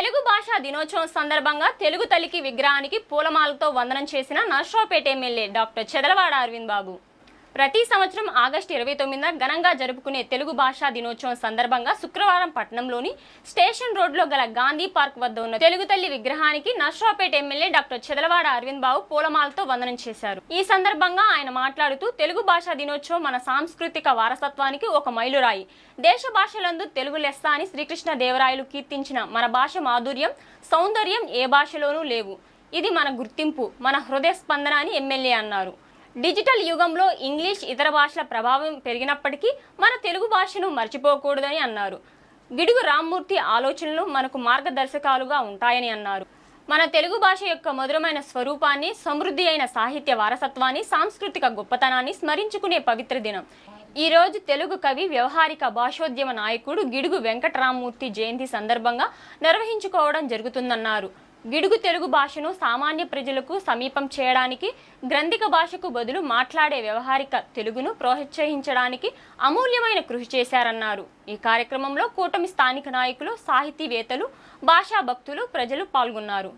తెలుగు భాషా దినోత్సవం సందర్భంగా తెలుగు తల్లికి విగ్రహానికి పూలమాలతో వందనం చేసిన నర్సరావుపేట ఎమ్మెల్యే డాక్టర్ చెదలవాడ అరవింద్ బాబు. ప్రతి సంవత్సరం ఆగస్టు ఇరవై తొమ్మిదిన ఘనంగా జరుపుకునే తెలుగు భాషా దినోత్సవం సందర్భంగా శుక్రవారం పట్టణంలోని స్టేషన్ రోడ్లో గల గాంధీ పార్క్ వద్ద ఉన్న తెలుగు తల్లి విగ్రహానికి నర్సరావుపేట ఎమ్మెల్యే డాక్టర్ చెదలవాడ అరవింద్ బాబు పూలమాలతో వందనం చేశారు. ఈ సందర్భంగా ఆయన మాట్లాడుతూ తెలుగు భాషా దినోత్సవం మన సాంస్కృతిక వారసత్వానికి ఒక మైలురాయి. దేశ భాషలందు తెలుగు లెస్స అని శ్రీకృష్ణ దేవరాయలు కీర్తించిన మన భాష మాధుర్యం సౌందర్యం ఏ భాషలోనూ లేవు. ఇది మన గుర్తింపు మన హృదయ స్పందన అని ఎమ్మెల్యే అన్నారు. డిజిటల్ యుగంలో ఇంగ్లీష్ ఇతర భాషల ప్రభావం పెరిగినప్పటికీ మన తెలుగు భాషను మర్చిపోకూడదని అన్నారు. గిడుగు రామ్మూర్తి ఆలోచనలు మనకు మార్గదర్శకాలుగా ఉంటాయని అన్నారు. మన తెలుగు భాష యొక్క మధురమైన స్వరూపాన్ని సమృద్ధి అయిన సాహిత్య వారసత్వాన్ని సాంస్కృతిక గొప్పతనాన్ని స్మరించుకునే పవిత్ర దినం. ఈ రోజు తెలుగు కవి వ్యవహారిక భాషోద్యమ నాయకుడు గిడుగు వెంకటరామ్మూర్తి జయంతి సందర్భంగా నిర్వహించుకోవడం జరుగుతుందన్నారు. గిడుగు తెలుగు భాషను సామాన్య ప్రజలకు సమీపం చేయడానికి గ్రంథిక భాషకు బదులు మాట్లాడే వ్యవహారిక తెలుగును ప్రోత్సహించడానికి అమూల్యమైన కృషి చేశారన్నారు. ఈ కార్యక్రమంలో కూటమి స్థానిక నాయకులు సాహితీవేత్తలు భాషా భక్తులు ప్రజలు పాల్గొన్నారు.